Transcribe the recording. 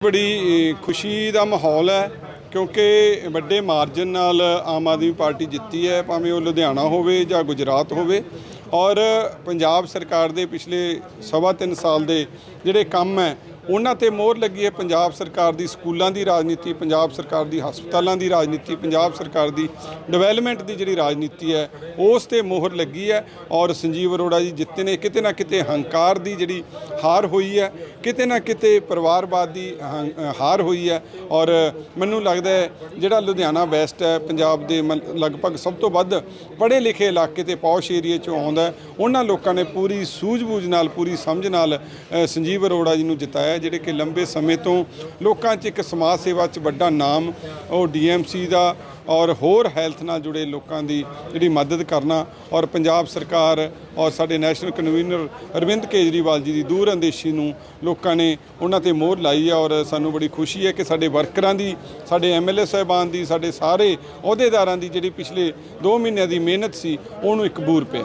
ਬੜੀ ਖੁਸ਼ੀ ਦਾ ਮਾਹੌਲ ਹੈ ਕਿਉਂਕਿ ਵੱਡੇ ਮਾਰਜਨ ਨਾਲ ਆਮ ਆਦਮੀ ਪਾਰਟੀ ਜਿੱਤੀ ਹੈ, ਭਾਵੇਂ ਉਹ ਲੁਧਿਆਣਾ ਹੋਵੇ ਜਾਂ ਗੁਜਰਾਤ ਹੋਵੇ। ਔਰ ਪੰਜਾਬ ਸਰਕਾਰ ਦੇ ਪਿਛਲੇ ਸਵਾ ਤਿੰਨ ਸਾਲ ਦੇ ਜਿਹੜੇ ਕੰਮ ਹੈ ਉਹਨਾਂ ਤੇ ਮੋਹਰ ਲੱਗੀ ਹੈ ਪੰਜਾਬ ਸਰਕਾਰ ਦੀ, ਸਕੂਲਾਂ ਦੀ ਰਾਜਨੀਤੀ, ਪੰਜਾਬ ਸਰਕਾਰ ਦੀ, ਹਸਪਤਾਲਾਂ ਦੀ ਰਾਜਨੀਤੀ, ਪੰਜਾਬ ਸਰਕਾਰ ਦੀ ਡਿਵੈਲਪਮੈਂਟ ਦੀ ਜਿਹੜੀ ਰਾਜਨੀਤੀ ਹੈ, ਉਸ ਤੇ ਮੋਹਰ ਲੱਗੀ ਹੈ ਔਰ ਸੰਜੀਵ ਅਰੋੜਾ ਜੀ ਜਿੱਤੇ ਨੇ, ਕਿਤੇ ਨਾ ਕਿਤੇ ਹੰਕਾਰ ਦੀ ਜਿਹੜੀ ਹਾਰ ਹੋਈ ਹੈ, ਕਿਤੇ ਨਾ ਕਿਤੇ ਪਰਿਵਾਰਵਾਦ ਦੀ ਹਾਂ- ਹਾਰ ਹੋਈ ਹੈ ਔਰ ਮੈਨੂੰ ਲੱਗਦਾ ਹੈ ਜਿਹੜਾ ਲੁਧਿਆਣਾ ਵੈਸਟ ਹੈ, ਪੰਜਾਬ ਦੇ ਮਨ- ਲਗਭਗ ਸਭ ਤੋਂ ਵੱਧ ਪੜ੍ਹੇ ਲਿਖੇ ਇਲਾਕੇ ਤੇ ਪੌਸ਼ ਏਰੀਏ ਚੋਂ ਆਉਂਦਾ ਉਹਨਾਂ ਲੋਕਾਂ ਨੇ ਪੂਰੀ ਸੂਝ-ਬੂਝ ਨਾਲ, ਪੂਰੀ ਸਮਝ ਨਾਲ ਸੰਜੀਵ ਅਰੋੜਾ ਜੀ ਨੂੰ ਜਿਤਾਇਆ ਜਿਹੜੇ ਕਿ ਲੰਬੇ ਸਮੇਂ ਤੋਂ ਲੋਕਾਂ 'ਚ ਇੱਕ ਸਮਾਜ ਸੇਵਾ 'ਚ ਵੱਡਾ ਨਾਮ ਉਹ ਡੀਐਮਸੀ ਦਾ ਔਰ ਹੋਰ ਹੈਲਥ ਨਾਲ ਜੁੜੇ ਲੋਕਾਂ ਦੀ ਜਿਹੜੀ ਮਦਦ ਕਰਨਾ ਔਰ ਪੰਜਾਬ ਸਰਕਾਰ ਔਰ ਸਾਡੇ ਨੈਸ਼ਨਲ ਕਨਵੀਨਰ ਅਰਵਿੰਦ ਕੇਜਰੀਵਾਲ ਜੀ ਦੀ ਦੂਰ ਅੰਦੇਸ਼ੀ ਨੂੰ ਲੋਕਾਂ ਨੇ ਉਹਨਾਂ ਤੇ ਮੋਹਰ ਲਾਈ ਹੈ ਔਰ ਸਾਨੂੰ ਬੜੀ ਖੁਸ਼ੀ ਹੈ ਕਿ ਸਾਡੇ ਵਰਕਰਾਂ ਦੀ, ਸਾਡੇ ਐਮਐਲਏ ਸਾਹਿਬਾਨ ਦੀ, ਸਾਡੇ ਸਾਰੇ ਅਹੁਦੇਦਾਰਾਂ ਦੀ ਜਿਹੜੀ ਪਿਛਲੇ 2 ਮਹੀਨਿਆਂ ਦੀ ਮਿਹਨਤ ਸੀ, ਉਹਨੂੰ ਇੱਕ ਬੂਰ ਪਿਆ।